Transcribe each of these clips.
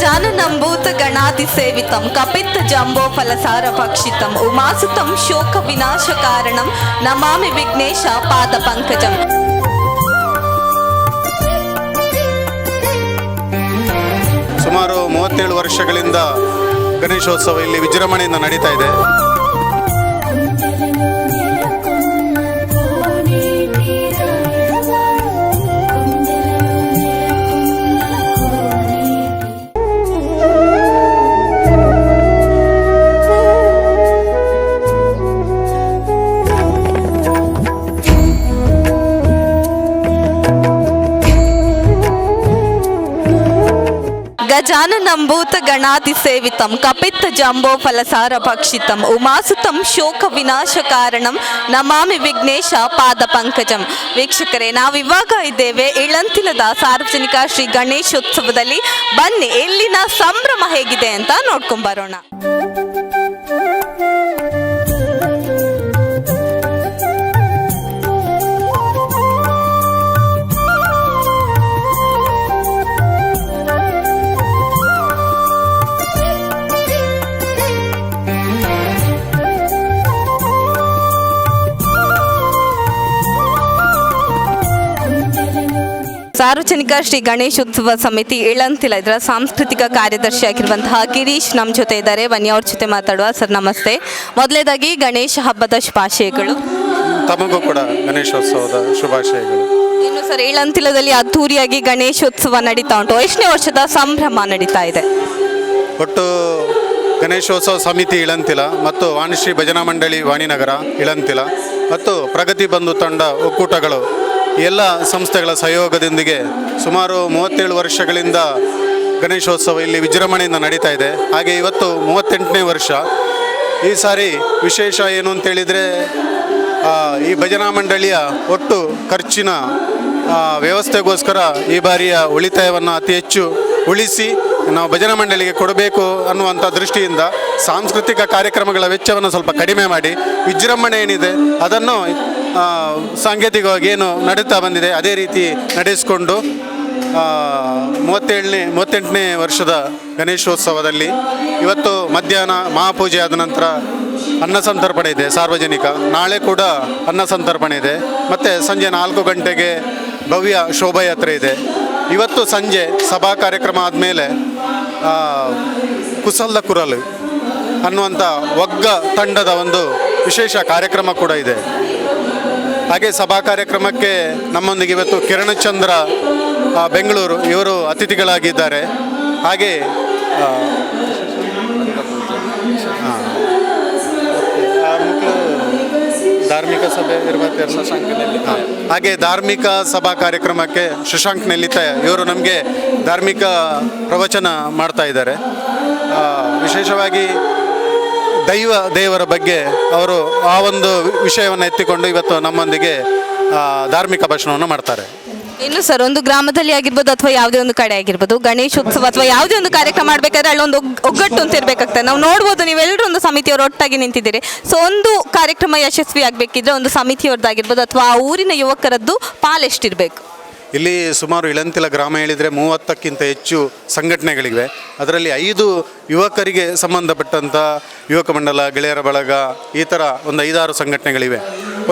ಗಜಾನನಂಭೂತ ಗಣಾತಿ ಸೇವಿತಂ ಕಪಿತ್ ಜಂಬೋ ಫಲಸಾರ ಪಕ್ಷಿತಂ ಉಮಾಸುತಂ ಶೋಕ ವಿನಾಶ ಕಾರಣಂ, ನಮಾಮಿ ವಿಘ್ನೇಶ ಪಾದ ಪಂಕಜಂ. ಸುಮಾರು ಮೂವತ್ತೇಳು ವರ್ಷಗಳಿಂದ ಗಣೇಶೋತ್ಸವ ಇಲ್ಲಿ ವಿಜೃಂಭಣೆಯಿಂದ ನಡೀತಾ ಇದೆ. ಗಜಾನನಂಭೂತ ಗಣಾತಿ ಸೇವಿತಂ ಕಪಿತ್ತ ಜಂಬೋ ಫಲಸಾರ ಭಕ್ಷಿತಂ ಉಮಾಸುತಂ ಶೋಕ ವಿನಾಶ ಕಾರಣಂ ನಮಾಮಿ ವಿಘ್ನೇಶ ಪಾದ ಪಂಕಜಂ ವೀಕ್ಷಕರೇ ನಾವಿವಾಗ ಇದ್ದೇವೆ ಇಳಂತಿಲದ ಸಾರ್ವಜನಿಕ ಶ್ರೀ ಗಣೇಶೋತ್ಸವದಲ್ಲಿ. ಬನ್ನಿ ಇಲ್ಲಿನ ಸಂಭ್ರಮ ಹೇಗಿದೆ ಅಂತ ನೋಡ್ಕೊಂಡ್ ಬರೋಣ. ಸಾರ್ವಜನಿಕ ಶ್ರೀ ಗಣೇಶೋತ್ಸವ ಸಮಿತಿ ಇಳಂತಿಲ್ಲ. ಇದರ ಸಾಂಸ್ಕೃತಿಕ ಕಾರ್ಯದರ್ಶಿ ಆಗಿರುವಂತಹ ಗಿರೀಶ್ ನಮ್ಮ ಜೊತೆ ಇದ್ದಾರೆ. ಬನ್ನಿ ಅವ್ರ ಜೊತೆ ಮಾತಾಡುವ. ಸರ್ ನಮಸ್ತೆ. ಮೊದಲೇದಾಗಿ ಗಣೇಶ ಹಬ್ಬದ ಶುಭಾಶಯಗಳು. ತಮಗೂ ಕೂಡ ಗಣೇಶೋತ್ಸವದ ಶುಭಾಶಯಗಳು. ಇನ್ನು ಸರ್ ಇಳಂತಿಲದಲ್ಲಿ ಅದ್ದೂರಿಯಾಗಿ ಗಣೇಶೋತ್ಸವ ನಡೀತಾ ಉಂಟು. ಎಷ್ಟನೇ ವರ್ಷದ ಸಂಭ್ರಮ ನಡೀತಾ ಇದೆ? ಒಟ್ಟು ಗಣೇಶೋತ್ಸವ ಸಮಿತಿ ಇಳಂತಿಲ ಮತ್ತು ವಾಣಿಶ್ರೀ ಭಜನಾ ಮಂಡಳಿ ವಾಣಿನಗರ ಇಳಂತಿಲ ಮತ್ತು ಪ್ರಗತಿ ಬಂಧು ತಂಡ ಒಕ್ಕೂಟಗಳು ಎಲ್ಲ ಸಂಸ್ಥೆಗಳ ಸಹಯೋಗದೊಂದಿಗೆ ಸುಮಾರು ಮೂವತ್ತೇಳು ವರ್ಷಗಳಿಂದ ಗಣೇಶೋತ್ಸವ ಇಲ್ಲಿ ವಿಜೃಂಭಣೆಯಿಂದ ನಡೀತಾ ಇದೆ. ಹಾಗೆ ಇವತ್ತು ಮೂವತ್ತೆಂಟನೇ ವರ್ಷ. ಈ ಸಾರಿ ವಿಶೇಷ ಏನು ಅಂತೇಳಿದರೆ ಈ ಭಜನಾ ಮಂಡಳಿಯ ಒಟ್ಟು ಖರ್ಚಿನ ವ್ಯವಸ್ಥೆಗೋಸ್ಕರ ಈ ಬಾರಿಯ ಉಳಿತಾಯವನ್ನು ಅತಿ ಹೆಚ್ಚು ಉಳಿಸಿ ನಾವು ಭಜನಾ ಮಂಡಳಿಗೆ ಕೊಡಬೇಕು ಅನ್ನುವಂಥ ದೃಷ್ಟಿಯಿಂದ ಸಾಂಸ್ಕೃತಿಕ ಕಾರ್ಯಕ್ರಮಗಳ ವೆಚ್ಚವನ್ನು ಸ್ವಲ್ಪ ಕಡಿಮೆ ಮಾಡಿ. ವಿಜೃಂಭಣೆ ಏನಿದೆ, ಅದನ್ನು ಸಾಂಕೇತಿಕವಾಗಿ ಏನು ನಡೀತಾ ಬಂದಿದೆ, ಅದೇ ರೀತಿ ನಡೆಸಿಕೊಂಡು ಮೂವತ್ತೇಳನೇ, ಮೂವತ್ತೆಂಟನೇ ವರ್ಷದ ಗಣೇಶೋತ್ಸವದಲ್ಲಿ ಇವತ್ತು ಮಧ್ಯಾಹ್ನ ಮಹಾಪೂಜೆ ಆದ ನಂತರ ಅನ್ನ ಸಂತರ್ಪಣೆ ಇದೆ, ಸಾರ್ವಜನಿಕ. ನಾಳೆ ಕೂಡ ಅನ್ನ ಸಂತರ್ಪಣೆ ಇದೆ. ಮತ್ತು ಸಂಜೆ ನಾಲ್ಕು ಗಂಟೆಗೆ ಭವ್ಯ ಶೋಭಾಯಾತ್ರೆ ಇದೆ. ಇವತ್ತು ಸಂಜೆ ಸಭಾ ಕಾರ್ಯಕ್ರಮ ಆದಮೇಲೆ ಕುಸಲ್ದ ಕುರಲು ಅನ್ನುವಂಥ ಒಗ್ಗ ತಂಡದ ಒಂದು ವಿಶೇಷ ಕಾರ್ಯಕ್ರಮ ಕೂಡ ಇದೆ. ಹಾಗೆ ಸಭಾ ಕಾರ್ಯಕ್ರಮಕ್ಕೆ ನಮ್ಮೊಂದಿಗೆ ಇವತ್ತು ಕಿರಣಚಂದ್ರ ಬೆಂಗಳೂರು ಇವರು ಅತಿಥಿಗಳಾಗಿದ್ದಾರೆ. ಹಾಗೆ ಧಾರ್ಮಿಕ ಸಭೆ ಇರ್ಬೇಕು ಹಾಗೆ ಧಾರ್ಮಿಕ ಸಭಾ ಕಾರ್ಯಕ್ರಮಕ್ಕೆ ಶಶಾಂಕ್ ನೆಲ್ಲಿತ ಇವರು ನಮಗೆ ಧಾರ್ಮಿಕ ಪ್ರವಚನ ಮಾಡ್ತಾ ಇದ್ದಾರೆ. ವಿಶೇಷವಾಗಿ ದೈವ ದೇವರ ಬಗ್ಗೆ ಅವರು ಆ ಒಂದು ವಿಷಯವನ್ನು ಎತ್ತಿಕೊಂಡು ಇವತ್ತು ನಮ್ಮೊಂದಿಗೆ ಧಾರ್ಮಿಕ ಭಾಷಣವನ್ನು ಮಾಡ್ತಾರೆ. ಇನ್ನು ಸರ್, ಒಂದು ಗ್ರಾಮದಲ್ಲಿ ಆಗಿರ್ಬೋದು ಅಥವಾ ಯಾವುದೇ ಒಂದು ಕಡೆ ಆಗಿರ್ಬೋದು ಗಣೇಶೋತ್ಸವ ಅಥವಾ ಯಾವುದೇ ಒಂದು ಕಾರ್ಯಕ್ರಮ ಮಾಡಬೇಕಾದ್ರೆ ಅಲ್ಲೊಂದು ಒಗ್- ಒಗ್ಗಟ್ಟು ಅಂತ ಇರಬೇಕಾಗ್ತದೆ. ನಾವು ನೋಡ್ಬೋದು ನೀವೆಲ್ಲರೂ ಒಂದು ಸಮಿತಿಯವರು ಒಟ್ಟಾಗಿ ನಿಂತಿದ್ದೀರಿ. ಸೊ ಒಂದು ಕಾರ್ಯಕ್ರಮ ಯಶಸ್ವಿ ಆಗಬೇಕಿದ್ರೆ ಒಂದು ಸಮಿತಿಯವ್ರದ್ದಾಗಿರ್ಬೋದು ಅಥವಾ ಆ ಊರಿನ ಯುವಕರದ್ದು ಪಾಲೆಷ್ಟಿರಬೇಕು. ಇಲ್ಲಿ ಸುಮಾರು ಇಳಂತಿಲ ಗ್ರಾಮ ಹೇಳಿದರೆ ಮೂವತ್ತಕ್ಕಿಂತ ಹೆಚ್ಚು ಸಂಘಟನೆಗಳಿವೆ. ಅದರಲ್ಲಿ ಐದು ಯುವಕರಿಗೆ ಸಂಬಂಧಪಟ್ಟಂಥ ಯುವಕ ಮಂಡಲ, ಗೆಳೆಯರ ಬಳಗ, ಈ ಥರ ಒಂದು ಐದಾರು ಸಂಘಟನೆಗಳಿವೆ.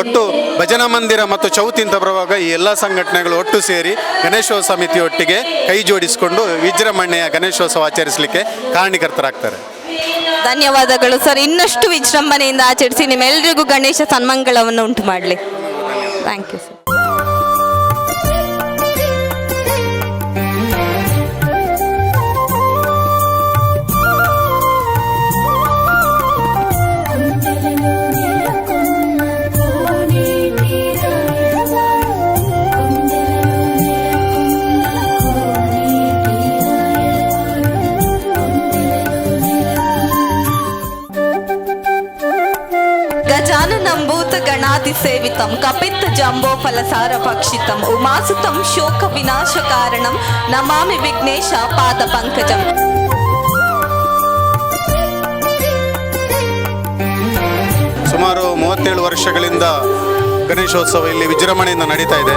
ಒಟ್ಟು ಭಜನಾ ಮಂದಿರ ಮತ್ತು ಚೌತಿ ಅಂತ ಬರುವಾಗ ಈ ಎಲ್ಲ ಸಂಘಟನೆಗಳು ಒಟ್ಟು ಸೇರಿ ಗಣೇಶೋತ್ಸವ ಸಮಿತಿಯೊಟ್ಟಿಗೆ ಕೈ ಜೋಡಿಸಿಕೊಂಡು ವಿಜೃಂಭಣೆಯ ಗಣೇಶೋತ್ಸವ ಆಚರಿಸಲಿಕ್ಕೆ ಕಾರಣೀಕರ್ತರಾಗ್ತಾರೆ. ಧನ್ಯವಾದಗಳು ಸರ್. ಇನ್ನಷ್ಟು ವಿಜೃಂಭಣೆಯಿಂದ ಆಚರಿಸಿ ನಿಮ್ಮೆಲ್ಲರಿಗೂ ಗಣೇಶ ಸನ್ಮಂಗಳವನ್ನು ಉಂಟು ಮಾಡಲಿ. ಥ್ಯಾಂಕ್ ಯು ಸರ್ ಭೂತಗಣಾತಿಸೇವಿತಂ ಶೋಕ ಉಮಾಸುತಂ ಕಾರಣಂ, ನಮಾಮಿ ವಿಘ್ನೇಶ ಪಾದ ಪಂಕಜಂ. ಸುಮಾರು ಮೂವತ್ತೇಳು ವರ್ಷಗಳಿಂದ ಗಣೇಶೋತ್ಸವ ಇಲ್ಲಿ ವಿಜೃಂಭಣೆಯಿಂದ ನಡೀತಾ ಇದೆ.